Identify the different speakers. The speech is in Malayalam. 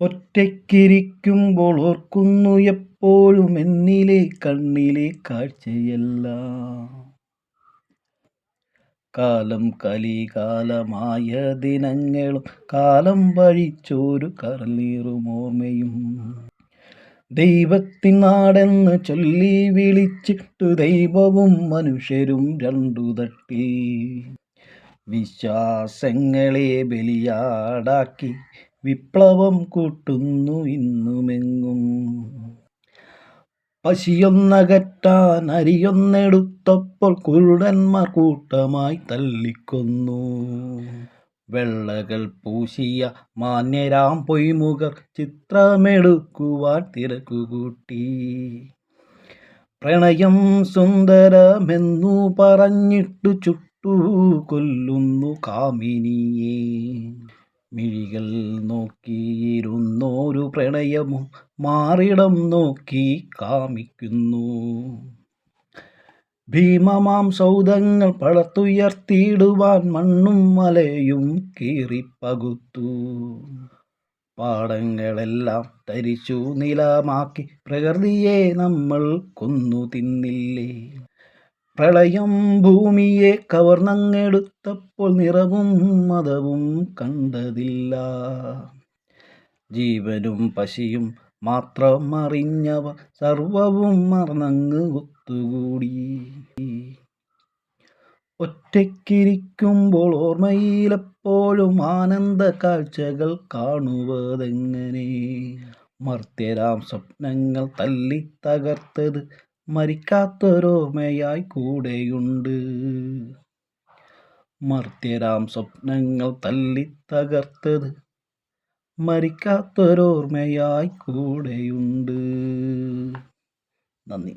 Speaker 1: ഒറ്റയ്ക്കിരിക്കുമ്പോൾ ഓർക്കുന്നു എപ്പോഴും എന്നിലെ കണ്ണിലെ കാഴ്ചയല്ല. കാലം കലികാലമായ ദിനങ്ങളും കാലം വഴിച്ചോരു കറലീറും ഓർമ്മയും. ദൈവത്തിൻ നാടെന്ന് ചൊല്ലി വിളിച്ചിട്ടു ദൈവവും മനുഷ്യരും രണ്ടു തട്ടി. വിശ്വാസങ്ങളെ ബലിയാടാക്കി വിപ്ലവം കൂട്ടുന്നു ഇന്നുമെങ്ങും. പശിയൊന്നകറ്റാൻ അരിയൊന്നെടുത്തപ്പോൾ കുരുടന്മാർ കൂട്ടമായി തല്ലിക്കൊന്നു വെള്ളകൾ പൂശിയ മാന്യരാം പൊയ്മുഖർ ചിത്രമെടുക്കുവാൻ തിരക്കുകൂട്ടി. പ്രണയം സുന്ദരമെന്നു പറഞ്ഞിട്ടു ചുട്ടു കൊല്ലുന്നു കാമിനിയെ. മിഴികൾ നോക്കിയിരുന്നോരു പ്രണയവും മാറിടം നോക്കി കാമിക്കുന്നു. ഭീമമാം സൗദങ്ങൾ പടത്തുയർത്തിയിടുവാൻ മണ്ണും മലയും കീറിപ്പകുത്തു. പാടങ്ങളെല്ലാം തരിച്ചു നിലമാക്കി പ്രകൃതിയെ നമ്മൾ കൊന്നു തിന്നില്ലേ? പ്രളയം ഭൂമിയെ കവർന്നങ്ങെടുത്തപ്പോൾ നിറവും മതവും കണ്ടതില്ല. ജീവനും പശിയും മാത്രം അറിഞ്ഞവ സർവവും മറന്നങ്ങ് ഒത്തുകൂടി. ഒറ്റയ്ക്കിരിക്കുമ്പോൾ ഓർമ്മയിലെപ്പോഴും ആനന്ദ കാഴ്ചകൾ കാണുവതെങ്ങനെ? മർത്യരാം സ്വപ്നങ്ങൾ തല്ലി തകർത്തത് മരിക്കാത്തൊരോർമ്മയായി കൂടെയുണ്ട്. മർത്യരാം സ്വപ്നങ്ങൾ തല്ലി തകർത്തത് മരിക്കാത്തൊരോർമ്മയായി കൂടെയുണ്ട്. നന്ദി.